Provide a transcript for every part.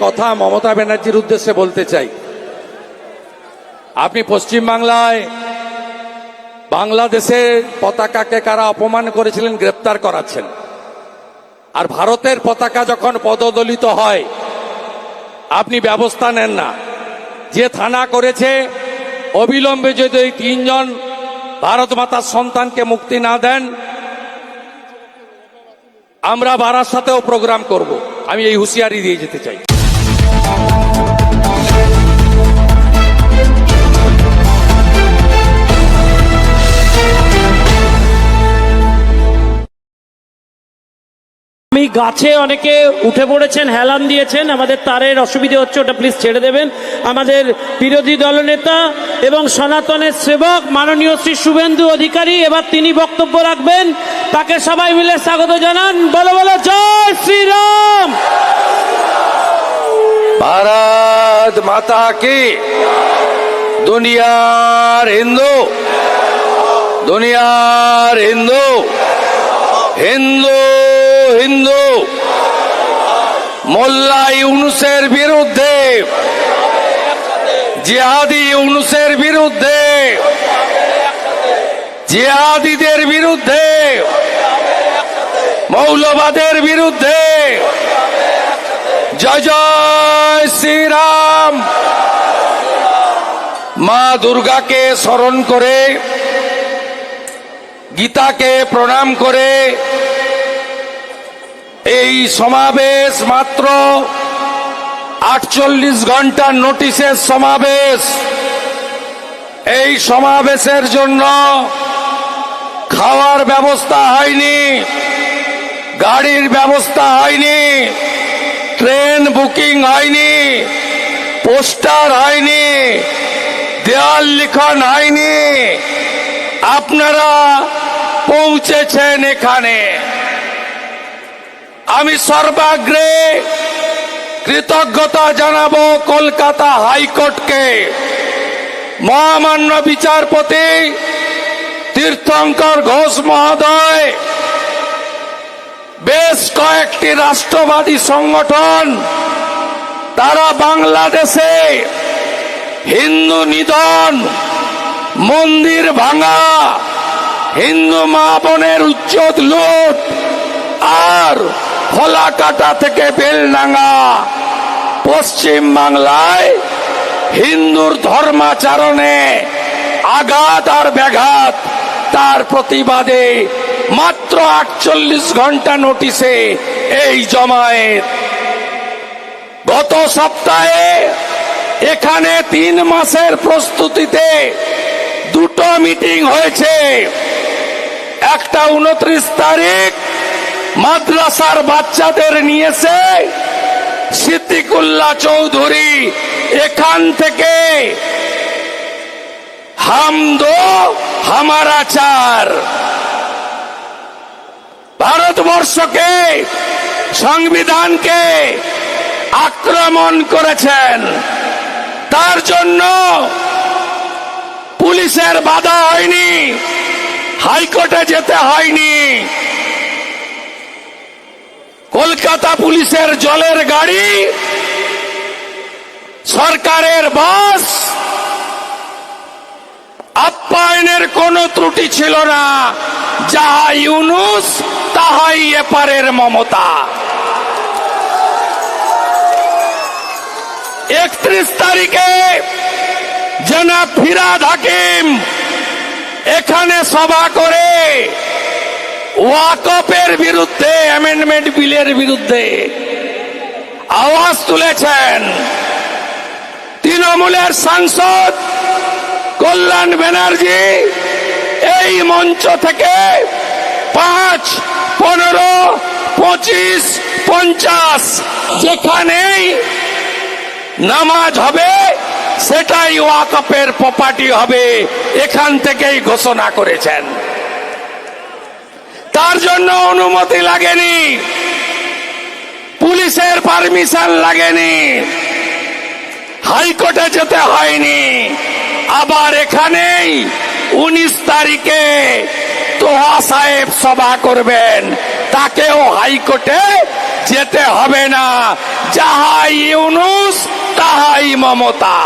কথা মমতা ব্যানার্জির উদ্দেশ্যে বলতে চাই। আপনি পশ্চিম বাংলায় বাংলাদেশের পতাকাকে কারা অপমান করেছিলেন, গ্রেপ্তার করাচ্ছেন। আর ভারতের পতাকা যখন পদদলিত হয়, আপনি ব্যবস্থা নেন না। যে থানা করেছে, অবিলম্বে যদি ওই তিনজন ভারত মাতার সন্তানকে মুক্তি না দেন, আমরা বারার সাথেও প্রোগ্রাম করব। আমি এই হুঁশিয়ারি দিয়ে যেতে চাই। আপনি গাছে অনেকে উঠে পড়েছেন, হেলান দিয়েছেন, আমাদের তারের অসুবিধে হচ্ছে, ওটা প্লিজ ছেড়ে দেবেন। আমাদের বিরোধী দলনেতা এবং সনাতনের সেবক মাননীয় শ্রী শুভেন্দু অধিকারী, এবার তিনি বক্তব্য রাখবেন। তাকে সবাই মিলে স্বাগত জানান। বলো বলো, জয় শ্রীরাম! ভারত মাতা কি? দুনিয়ার হিন্দু? দুনিয়ার হিন্দু? হিন্দু হিন্দু। মোল্লা ইউনুসের বিরুদ্ধে, জিহাদি ইউনুসের বিরুদ্ধে, জিহাদিদের বিরুদ্ধে, মৌলবাদের বিরুদ্ধে, জয় জয় শ্রীরাম। মা দুর্গাকে স্মরণ করে, গীতাকে প্রণাম করে এই সমাবেশ মাত্র আটচল্লিশ ঘণ্টার নোটিশের সমাবেশ। এই সমাবেশের জন্য খাওয়ার ব্যবস্থা হয়নি, গাড়ির ব্যবস্থা হয়নি, ট্রেন বুকিং হয়নি, পোস্টার হয়নি দেওয়াল লিখন হয়নি। আপনারা পৌঁছেছেন এখানে। আমি সর্বাগ্রে কৃতজ্ঞতা জানাব কলকাতা হাইকোর্টকে। মহামান্য বিচারপতি তীর্থঙ্কর ঘোষ মহোদয়, বেশ কয়েকটি রাষ্ট্রবাদী সংগঠন, তারা বাংলাদেশে হিন্দু নিধন, মন্দির ভাঙা, হিন্দু মা বোনের উচ্চত লুট, আর খোলাকাটা থেকে বেলডাঙ্গা, পশ্চিম বাংলায় হিন্দুর ধর্মাচরণে আঘাত আর ব্যাঘাত, তার প্রতিবাদে মাত্র আটচল্লিশ ঘণ্টা নোটিশে এই জমায়েত। গত সপ্তাহে এখানে তিন মাসের প্রস্তুতিতে দুটো মিটিং হয়েছে। একটা উনত্রিশ তারিখ মাদ্রাসার বাচ্চাদের নিয়েছে সিদ্দিকুল্লাহ চৌধুরী এখান থেকে। হাম দো হামারা চার ভারতবর্ষকে, সংবিধানকে আক্রমণ করেছেন। তার জন্য পুলিশের বাধা হয়নি, হাইকোর্টে যেতে হয়নি। কলকাতা পুলিশের জলের গাড়ি, সরকারের বাস, আপ্যায়নের কোনো ত্রুটি ছিল না। যাহা ইউনুস, তাহাই এপারের মমতা। একত্রিশ তারিখে জনাব ফিরাদ হাকিম এখানে সভা করে ওয়াকপের বিরুদ্ধে অ্যামেন্ডমেন্ট বিলের বিরুদ্ধে আওয়াজ তুলেছেন তৃণমূলের সাংসদ কল্যাণ ব্যানার্জি। এই মঞ্চ থেকে পাঁচ, পনেরো, পঁচিশ, পঞ্চাশ যেখানেই নামাজ হবে, সেটাই ওয়াকফের প্রপার্টি হবে। এখান থেকেই ঘোষণা করেছেন। তার জন্য অনুমতি লাগেনি। পুলিশের পারমিশন লাগেনি। হাইকোর্টে যেতে হয়নি। আবার এখানেই উনিশ তারিখে তোহা সাহেব সভা করবেন। তাকেও হাইকোর্টে যেতে হবে না। যাহাই ইউনুস, তাহাই মমতা।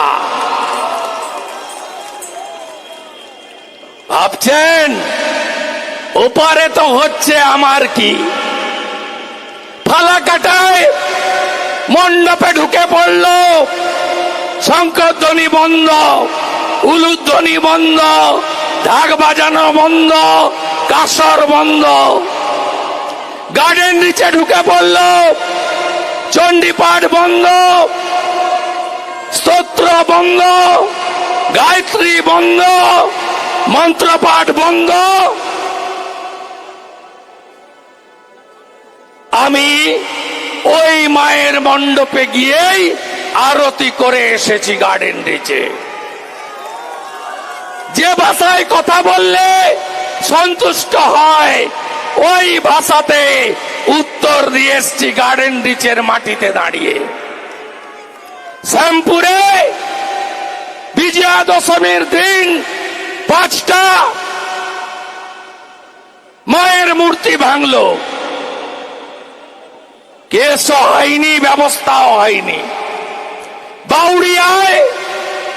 ভাবছেন? ওপারে তো হচ্ছে আমার কি? ফালাকাটায় মণ্ডপে ঢুকে পড়ল। শঙ্করধ্বনি বন্ধ, উলুধ্বনি বন্ধ, ঢাক বাজানো বন্ধ, কাসর বন্ধ। গার্ডেন নিচে ঢুকে পড়ল, চণ্ডীপাঠ বন্ধ, স্তোত্র বন্ধ, গায়ত্রী বন্ধ, মন্ত্রপাঠ বন্ধ। আমি ওই মায়ের মণ্ডপে গিয়েই আরতি করে এসেছি গার্ডেন রিচে যে ভাষায় কথা বললে সন্তুষ্ট হয়, ওই ভাষাতে উত্তর দিয়ে এসছি গার্ডেন রিচের মাটিতে দাঁড়িয়ে। শ্যামপুরে বিজয়া দশমীর দিন পাঁচটা মায়ের মূর্তি ভাঙলো। কেসও হয়নি, ব্যবস্থাও হয়নি। বাউরিয়ায়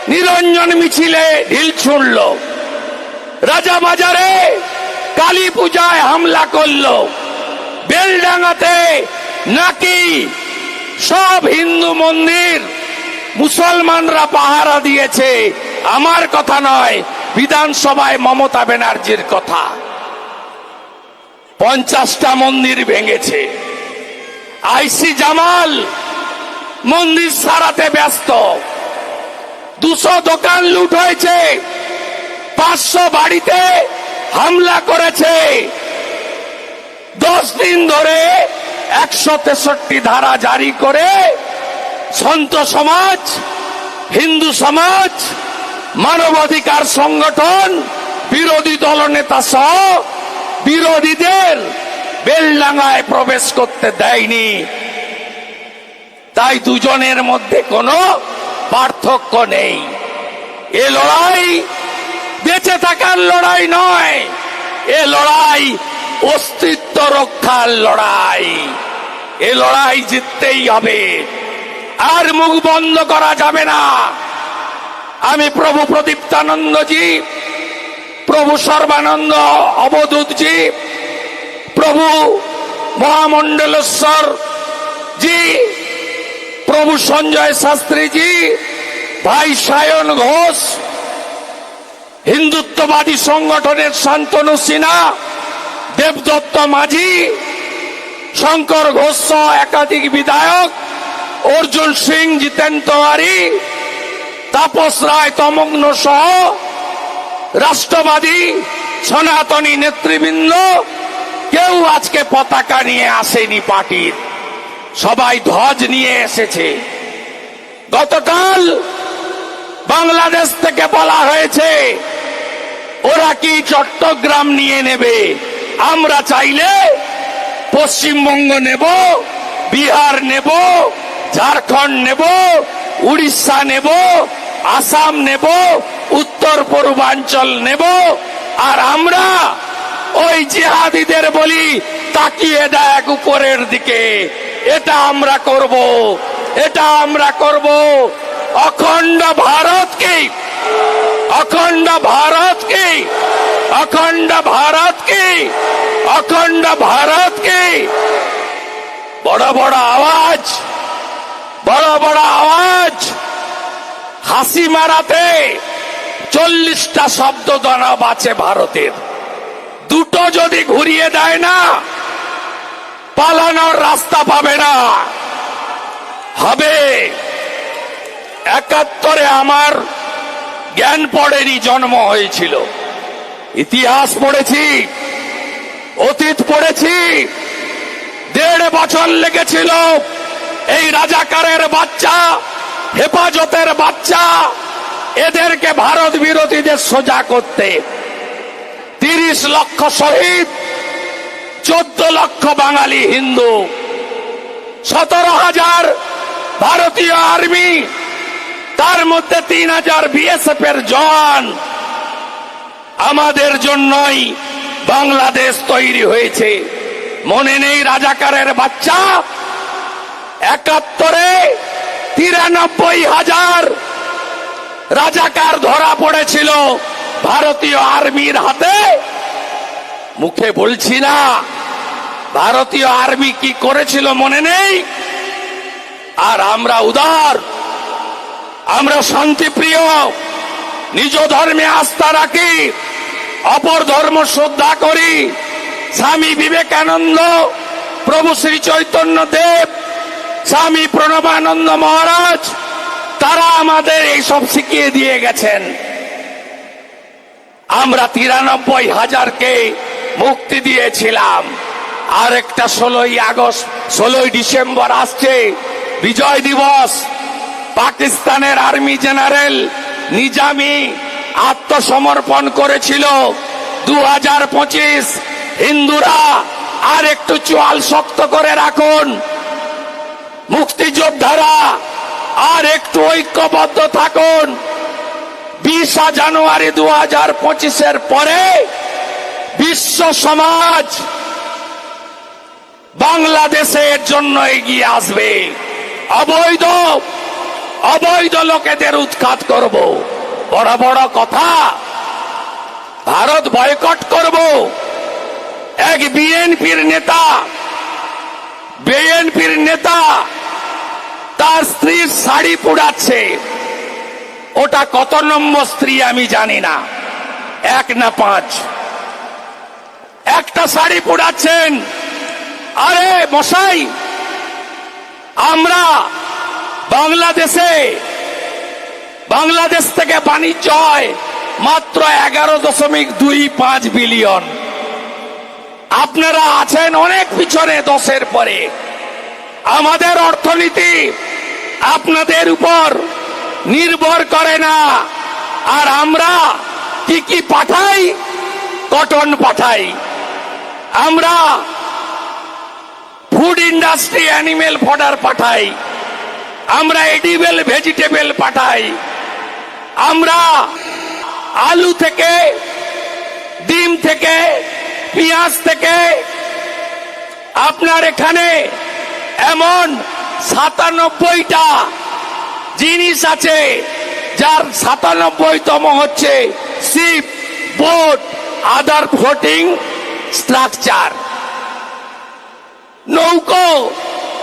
নিরঞ্জন মিছিলে ঢিল ছুড়ল। রাজা বাজারে কালী পূজায় হামলা করল। বেলডাঙ্গাতে নাকি সব হিন্দু মন্দির মুসলমানরা পাহারা দিয়েছে, আমার কথা নয়, বিধানসভায় মমতা ব্যানার্জির কথা। পঞ্চাশটা মন্দির ভেঙেছে। আইসি জামাল, মন্দির সারাতে ব্যস্ত। দুশো দোকান লুট হয়েছে, পাঁচশো বাড়িতে হামলা করেছে। দশ দিন ধরে একশো তেষট্টি ধারা জারি করে সন্ত সমাজ, হিন্দু সমাজ, মানবাধিকার সংগঠন, বিরোধী দলনেতা সহ বিরোধীদের বেলডাঙ্গায় প্রবেশ করতে দেয়নি। তাই দুজনের মধ্যে কোনো পার্থক্য নেই। এ লড়াই বেঁচে থাকার লড়াই নয়, এ লড়াই অস্তিত্ব রক্ষার লড়াই। এ লড়াই জিততেই হবে। আর মুখ বন্ধ করা যাবে না। আমি প্রভু প্রদীপ্তানন্দজি, প্রভু সর্বানন্দ অবধূতজি প্রভু মহামণ্ডলেশ্বর জি, প্রভু সঞ্জয় শাস্ত্রীজি, ভাই সায়ন ঘোষ, হিন্দুত্ববাদী সংগঠনের শান্তনু সিনহা, দেবদত্ত মাঝি, শঙ্কর ঘোষ একাধিক বিধায়ক, অর্জুন সিং জিতেন তেওয়ারি তাপস রায় তমগ্ন সহ রাষ্ট্রবাদী সনাতনী নেতৃবৃন্দ কেউ আজকে পতাকা নিয়ে আসেনি পার্টির। সবাই ধ্বজ নিয়ে এসেছে। গতকাল বাংলাদেশ থেকে বলা হয়েছে, ওরা কি চট্টগ্রাম নিয়ে নেবে? আমরা চাইলে পশ্চিমবঙ্গ নেব, বিহার নেব, ঝাড়খণ্ড নেব, উড়িষ্যা নেব, আসাম নেব, উত্তর পূর্বাঞ্চল নেব, আর আমরা ওই জিহাদিদের বলি, তাকিয়ে দেখ উপরের দিকে। এটা আমরা করব, এটা আমরা করব। অখণ্ড ভারতকে অখণ্ড ভারতকে অখণ্ড ভারতকে অখণ্ড ভারতকে বড় বড় আওয়াজ, বড় বড় আওয়াজ। হাসি মারাতে চল্লিশটা শব্দ দানব আছে ভারতের। দুটো যদি ঘুরিয়ে দেয় না, পালানোর রাস্তা পাবে না। হবে। একাত্তরে আমার জ্ঞান পড়েনি, জন্ম হয়েছিল। ইতিহাস পড়েছি, অতীত পড়েছি, দেড় বছর লেগেছিল এই রাজাকারের বাচ্চা, হেফাজতের বাচ্চা, এদেরকে ভারত বিরোধীদের সোজা করতে। তিরিশ লক্ষ শহীদ, চোদ্দ লক্ষ বাঙালি হিন্দু, সতেরো হাজার ভারতীয় আর্মি, তার মধ্যে তিন হাজার বিএসএফ এর জওয়ান। আমাদের জন্যই বাংলাদেশ তৈরি হয়েছে। মনে নেই রাজাকারের বাচ্চা? একাত্তরে তিরানব্বই হাজার রাজাকার ধরা পড়েছিল ভারতীয় আর্মির হাতে। মুখে বলছি না। ভারতীয় আর্মি কি করেছিল মনে নেই? আর আমরা উদার, আমরা শান্তিপ্রিয়, নিজ ধর্মে আস্থা রাখি, অপর ধর্ম শ্রদ্ধা করি। স্বামী বিবেকানন্দ, প্রভু শ্রী চৈতন্য দেব, স্বামী প্রণবানন্দ মহারাজ, তারা আমাদের এইসব শিখিয়ে দিয়ে গেছেন। আমরা তিরানব্বই হাজারকে মুক্তি দিয়েছিলাম। আর একটা ষোলোই আগস্ট, ষোলোই ডিসেম্বর আসছে বিজয় দিবস। পাকিস্তানের আর্মি জেনারেল নিজামি আত্মসমর্পণ করেছিল। দু হাজার পঁচিশ, হিন্দুরা আর একটু চোয়াল শক্ত করে রাখুন। মুক্তিযোদ্ধারা আর একটু ঐক্যবদ্ধ থাকুন। বিশা জানুয়ারি দু হাজার পঁচিশের পরে বিশ্ব সমাজ বাংলাদেশের জন্য এগিয়ে আসবে। অবৈধ অবৈধ লোকেদের উৎখাত করব। বড় বড় কথা, ভারত বয়কট করব। এক বিএনপির নেতা বিএনপির নেতা, তার স্ত্রীর শাড়ি পুড়াচ্ছে। ওটা কত নম্বর স্ত্রী আমি জানি না। এক না পাঁচ। শাড়ি পুড়াচ্ছেন। আরে মশাই, আমরা বাংলাদেশে, বাংলাদেশ থেকে বাণিজ্য হয় মাত্র এগারো দশমিক দুই পাঁচ বিলিয়ন। আপনারা আছেন অনেক পিছনে দশের পরে। আমাদের অর্থনীতি আপনাদের উপর নির্ভর করে না। আর আমরা কি কি পাঠাই? কটন পাঠাই। আমরা ফুড ইন্ডাস্ট্রি অ্যানিমেল ফডার পাঠাই। আমরা এডিবেল ভেজিটেবল পাঠাই। আমরা আলু থেকে, ডিম থেকে, পেঁয়াজ থেকে, আপনার এখানে এমন সাতানব্বইটা জিনিস আছে, যার সাতানব্বইতম হচ্ছে ship boat other floating structure. নৌকো,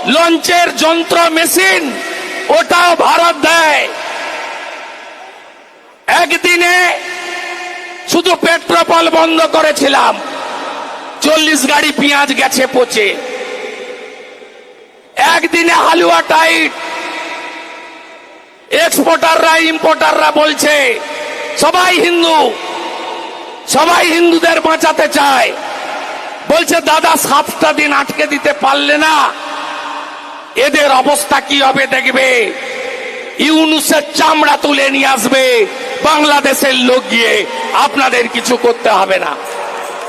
লঞ্চের যন্ত্র, মেশিন ওটাও ভারত দেয়। একদিনে শুধু পেট্রোপল বন্ধ করেছিলাম। চল্লিশ গাড়ি পেঁয়াজ গেছে পচে। একদিনে হালুয়া টাইট। এক্সপোর্টাররা, ইম্পোর্টাররা বলছে, সবাই হিন্দু, সবাই হিন্দুদের বাঁচাতে চায়। বলছে, দাদা, সাতটা দিন আটকে দিতে পারলে না। এদের অবস্থা কি হবে দেখবে? ইউনুসের চামড়া তুলে নিয়ে আসবে, বাংলাদেশের লোক গিয়ে আপনাদের কিছু করতে হবে না।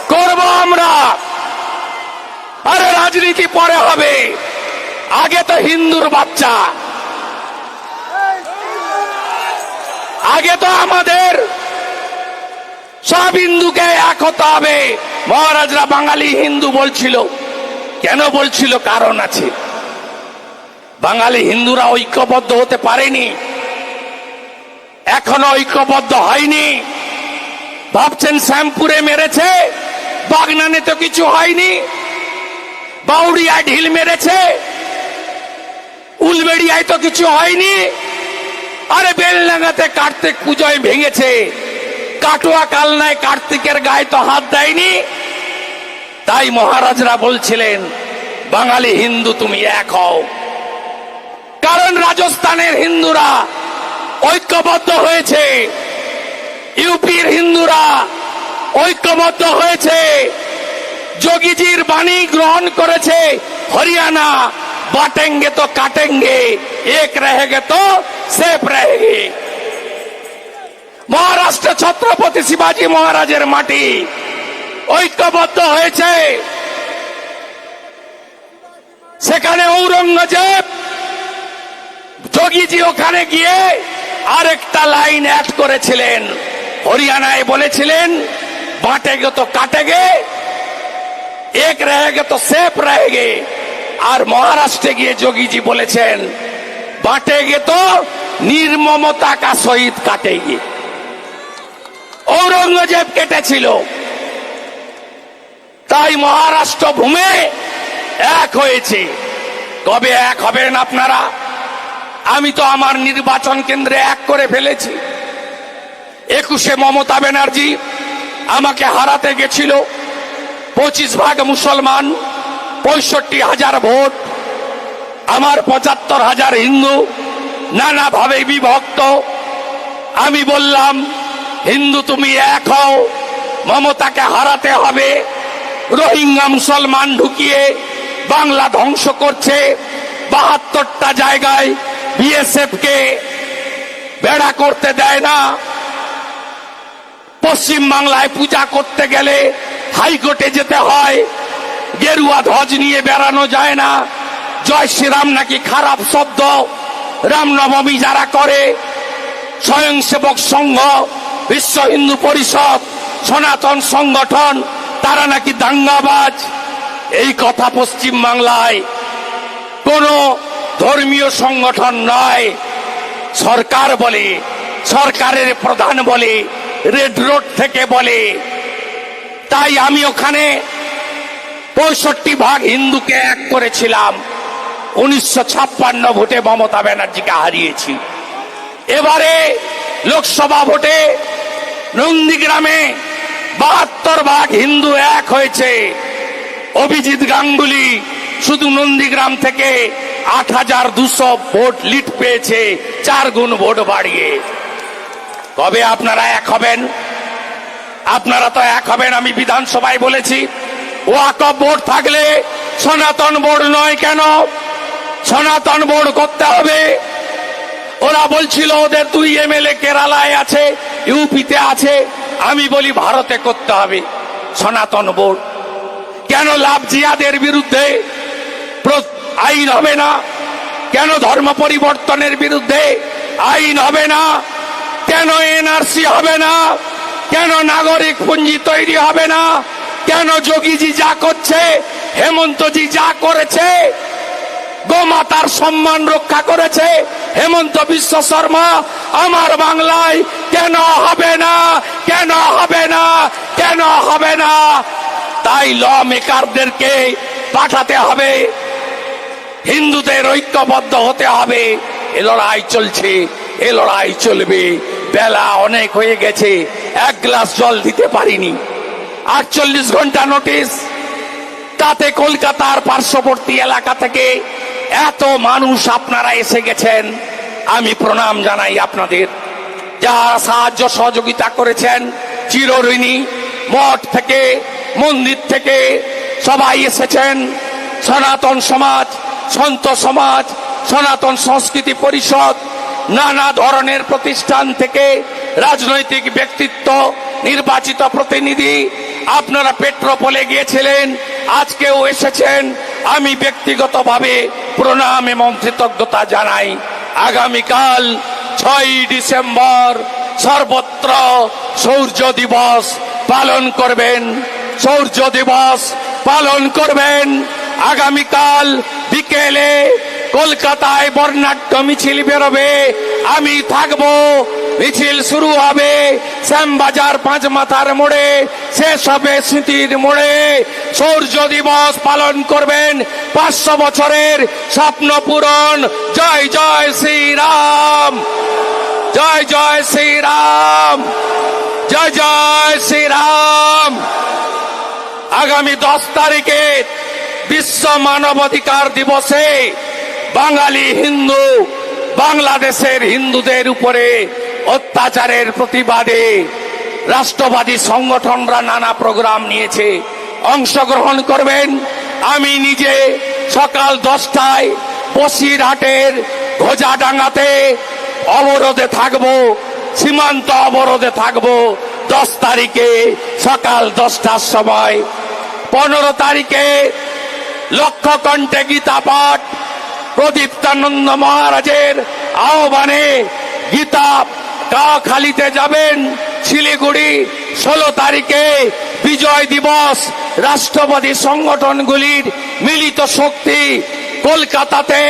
করব আমরা। আরে, রাজনীতি পরে হবে। আগে তো হিন্দুর বাচ্চা। আগে তো আমাদের সব হিন্দুকে এক হতে হবে। মহারাজরা বাঙালি হিন্দু বলছিল। কেন বলছিল? কারণ আছে। বাঙালি হিন্দুরা ঐক্যবদ্ধ হতে পারেনি। এখনও ঐক্যবদ্ধ হয়নি। ভাবছেন শ্যামপুরে মেরেছে, বাগনানে তো কিছু হয়নি। বাউরিয়া ঢিল মেরেছে, উলবেড়িয়ায় তো কিছু হয়নি। আরে বেলডাঙ্গাতে কার্তিক পুজোয় ভেঙেছে। কাটুয়া কাল নাই, কার্তিকের গায়ে তো হাত দেয়নি। তাই মহারাজরা বলছিলেন, বাঙালি হিন্দু তুমি এক হও। কারণ রাজস্থানের হিন্দুরা ঐক্যবদ্ধ হয়েছে। ইউপির হিন্দুরা ঐক্যবদ্ধ হয়েছে। যোগীজির বাণী গ্রহণ করেছে। হরিয়ানা বাটেঙ্গে তো কাটেঙ্গে, এক রেহেগে তো সেফ রহেগে। মহারাষ্ট্রে ছত্রপতি শিবাজি মহারাজের মাটি ঐক্যবদ্ধ হয়েছে। সেখানে ঔরঙ্গজেব, যোগীজি ওখানে গিয়ে আরেকটা লাইন অ্যাড করেছিলেন। হরিয়ানায় বলেছিলেন, বাটে গে তো কাটে গে, এক রেগে তো সেফ রেগে আর মহারাষ্ট্রে গিয়ে যোগীজি বলেছেন, বাটে গে তো নির্মমতা কা সহিত কাটে গিয়ে ঔরঙ্গজেব কেটেছিল। তাই মহারাষ্ট্র ভূমে এক হয়েছে। কবে এক হবেন আপনারা? আমি তো আমার নির্বাচন কেন্দ্রে এক করে ফেলেছি। একুশে মমতা ব্যানার্জি আমাকে হারাতে গেছিল। পঁচিশ ভাগ মুসলমান, পঁয়ষট্টি হাজার ভোট। আমার পঁচাত্তর হাজার হিন্দু নানাভাবে বিভক্ত। আমি বললাম হিন্দু তুমি এক হও, মমতাকে হারাতে হবে। রোহিঙ্গা মুসলমান ঢুকিয়ে বাংলা ধ্বংস করছে বাহাত্তরটা জায়গায় বিএসএফ কে বেড়া করতে দেয় না। পশ্চিম বাংলায় পূজা করতে গেলে হাইকোর্টে যেতে হয়। গেরুয়া ধ্বজ নিয়ে বেড়ানো যায় না। জয় শ্রীরাম নাকি খারাপ শব্দ? রামনবমী যারা করে, স্বয়ংসেবক সংঘ বিশ্ব হিন্দু পরিষদ, সনাতন সংগঠন, তারা নাকি দাঙ্গাবাজ? এই কথা পশ্চিম বাংলায় কোন ধর্মীয় সংগঠন নয়। সরকার বলে, সরকারের প্রধান বলে, রেড রোড থেকে বলে। তাই আমি ওখানে পঁয়ষট্টি ভাগ হিন্দুকে এক করেছিলাম। উনিশশো ছাপ্পান্ন ভোটে মমতা ব্যানার্জিকে হারিয়েছি। এবারে লোকসভা ভোটে নন্দীগ্রামে বাহাত্তর ভাগ হিন্দু এক হয়েছে। অভিজিৎ গাঙ্গুলি শুধু নন্দীগ্রাম থেকে আট হাজার দুশো ভোট লিড পেয়েছে, চার গুণ ভোট বাড়িয়ে। কবে আপনারা এক হবেন? আপনারা তো এক হবেন, আমি বিধানসভায় বলেছি। ওয়াকফ বোর্ড থাকলে সনাতন বোর্ড নয় কেন? সনাতন বোর্ড করতে হবে। ওরা বলছিল, ওদের দুই এমএলএ কেরালায় আছে, ইউপিতে আছে। আমি বলি, ভারতে করতে হবে, সনাতন বোর্ড। কেন লাভ জিয়াদের বিরুদ্ধে আইন হবে না? কেন ধর্ম পরিবর্তনের বিরুদ্ধে আইন হবে না? কেন এনআরসি হবে না? কেন নাগরিক পুঞ্জি তৈরি হবে না? কেন যোগীজি যা করছে, হেমন্তজি যা করেছে গোমাতার সম্মান রক্ষা করেছে হেমন্ত বিশ্ব শর্মা। আমার বাংলায় কেন হবে না? কেন হবে না? কেন হবে না? তাই ল মেকারদেরকে পাঠাতে হবে। হিন্দুদের ঐক্যবদ্ধ হতে হবে। এ লড়াই চলছে, এ লড়াই চলবে। বেলা অনেক হয়ে গেছে, এক গ্লাস জল দিতে পারিনি। আটচল্লিশ ঘণ্টা নোটিশ। তাতে কলকাতার পার্শ্ববর্তী এলাকা থেকে এত মানুষ আপনারা এসে গেছেন, আমি প্রণাম জানাই আপনাদের। যারা সাহায্য সহযোগিতা করেছেন, চিরঋণী, মঠ থেকে, মন্দির থেকে সবাই এসেছেন। সনাতন সমাজ, সন্ত সমাজ, সনাতন সংস্কৃতি পরিষদ, নানা ধরনের প্রতিষ্ঠান থেকে রাজনৈতিক ব্যক্তিত্ব, নির্বাচিত প্রতিনিধি, আপনারা পেট্রোপলে গিয়েছিলেন, আজকেও এসেছেন। আমি ব্যক্তিগতভাবে প্রণাম এবং কৃতজ্ঞতা জানাই। আগামীকাল ছয় ডিসেম্বর সর্বত্র সৌর্য দিবস পালন করবেন। সৌর্য দিবস পালন করবেন। আগামীকাল বিকেলে কলকাতায় বর্ণাঢ্য মিছিল বেরোবে। আমি থাকব মিছিল শুরু হবে। শ্যামবাজার পাঁচ মাথার মোড়ে, শেষ হবে স্মৃতির মোড়ে। সৌর্য দিবস পালন করবেন পাঁচশো বছরের স্বপ্ন পূরণ। জয় জয় শ্রীরাম। জয় জয় শ্রীরাম। জয় জয় শ্রীরাম। আগামী দশ তারিখে বিশ্ব মানবাধিকার দিবসে বাঙালি হিন্দু বাংলাদেশের হিন্দুদের উপরে অত্যাচারের প্রতিবাদে রাষ্ট্রবাদী সংগঠনরা নানা প্রোগ্রাম নিয়েছে। অংশগ্রহণ করবেন। আমি নিজে সকাল দশটায় বসিরহাটের ঘোজাডাঙ্গাতে অবরোধে থাকব, সীমান্ত অবরোধে থাকব। দশ তারিখে সকাল দশটার সময়। পনেরো তারিখে লক্ষ কণ্ঠে গীতা পাঠ। প্রদীপ্তানন্দ মহারাজের আহ্বানে গীতা কাখালিতে যাবেন শিলিগুড়ি ষোলো তারিখে বিজয় দিবস। রাষ্ট্রবাদী সংগঠনগুলির মিলিত শক্তি কলকাতাতে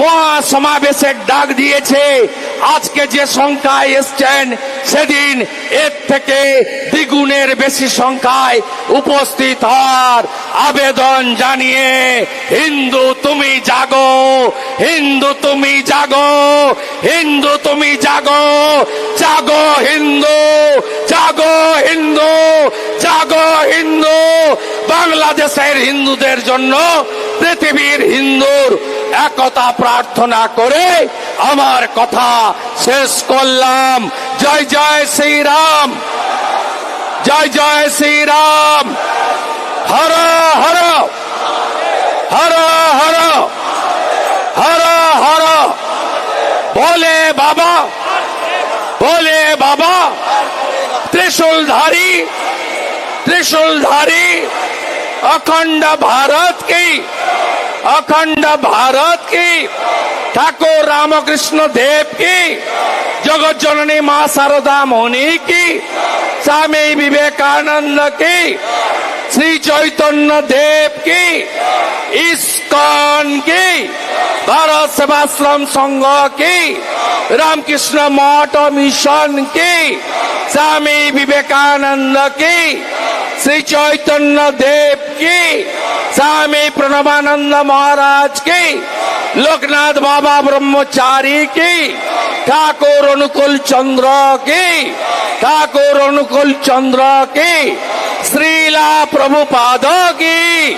মহাসমাবেশের ডাক দিয়েছে। আজকে যে সংখ্যায় এসছেন সেদিন এর থেকে দ্বিগুণের বেশি সংখ্যায় উপস্থিত হওয়ার আবেদন জানিয়ে, হিন্দু তুমি জাগো, হিন্দু তুমি জাগো, হিন্দু তুমি জাগো জাগো হিন্দু জাগো হিন্দু জাগো হিন্দু। বাংলাদেশের হিন্দুদের জন্য পৃথিবীর হিন্দুর একতা প্রার্থনা করে আমার কথা শেষ করলাম। জয় জয় শ্রীরাম। জয় জয় শ্রীরাম। হর হর। হর হর। হর হর বলে বাবা বলে বাবা त्रिशूलधारी त्रिशूलधारी अखंड भारत की अखंड भारत की ठाकुर रामकृष्ण देव की जगत जननी माँ शारदा मोहनी की स्वामी विवेकानंद की श्री चैतन्य देव की इस्कॉन की भारत सेवाश्रम संघ की रामकृष्ण मठ मिशन की स्वामी विवेकानंद की श्री चैतन्य देव की स्वामी प्रणवानंद महाराज की लोकनाथ बाबा ब्रह्मचारी की ठाकुर अनुकूल चंद्र की ठाकुर अनुकूल चंद्र की श्रीला प्रभुपाद की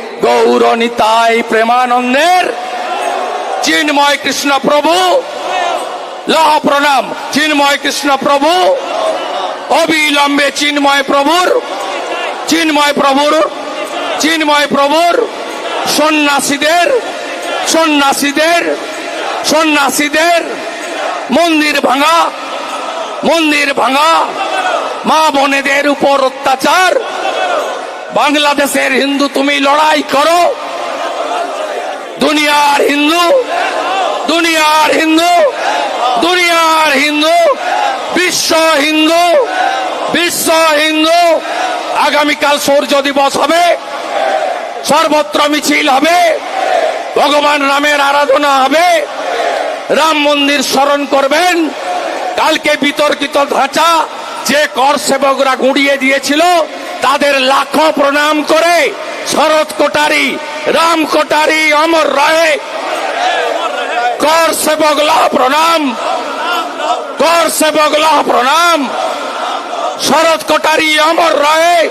গৌর নিতাই প্রেমানন্দের। চিন্ময় কৃষ্ণ প্রভু। লহ প্রণাম। চিন্ময় কৃষ্ণ প্রভু। অবিলম্বে চিন্ময় প্রভুর। চিন্ময় প্রভুর। চিন্ময় প্রভুর। সন্ন্যাসীদের। সন্ন্যাসীদের। সন্ন্যাসীদের। মন্দির ভাঙা। মন্দির ভাঙা। মা বোনেদের উপর অত্যাচার। বাংলাদেশের হিন্দু তুমি লড়াই করো। দুনিয়ার হিন্দু দুনিয়ার হিন্দু দুনিয়ার হিন্দু, বিশ্ব হিন্দু বিশ্ব হিন্দু। আগামীকাল সূর্য দিবস হবে, সর্বত্র মিছিল হবে, ভগবান রামের আরাধনা হবে, রাম মন্দির স্মরণ করবেন। কালকে বিতর্কিত ধাঁচা, যে কর সেবকরা গুঁড়িয়ে দিয়েছিল তাদের লাখো প্রণাম করে শরৎ কোটারি রাম কোটারি অমর রায় কর সেবকলা প্রণাম। কর সেবকলা প্রণাম। শরৎ কোটারি অমর রায়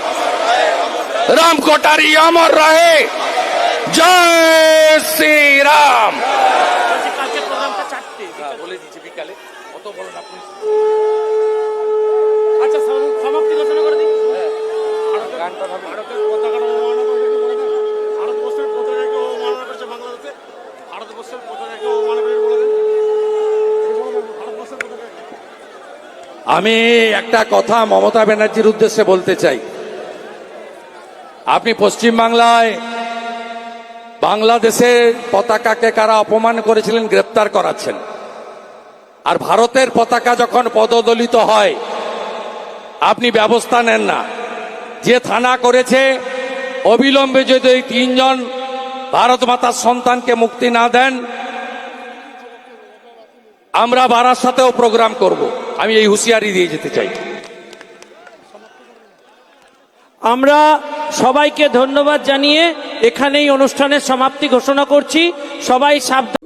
রাম কোটারি অমর রায় জয় শ্রীরাম। বলে দিচ্ছি বিকালে। কত বড় আপনি আচ্ছা সম- সমাপ্তি ঘোষণা করে দিন গানটা হবে ভারতের পতাকার? ভারতবর্ষের পতাকাকে অবমাননা করেছে বাংলাদেশে। ভারতবর্ষের পতাকাকে অবমাননা আমি একটা কথা মমতা ব্যানার্জির উদ্দেশ্যে বলতে চাই। আপনি পশ্চিম বাংলায় বাংলাদেশের পতাকাকে কারা অপমান করেছিলেন, গ্রেপ্তার করাচ্ছেন। আর ভারতের পতাকা যখন পদদলিত হয়, আপনি ব্যবস্থা নেন না। যে থানা করেছে, অবিলম্বে যদি এই তিনজন ভারত মাতার সন্তানকে মুক্তি না দেন, আমরা বারার সাথেও প্রোগ্রাম করব। আমি এই হুঁশিয়ারি দিয়ে যেতে চাই। আমরা সবাইকে ধন্যবাদ জানিয়ে এখানেই অনুষ্ঠানের সমাপ্তি ঘোষণা করছি। সবাই সাবধান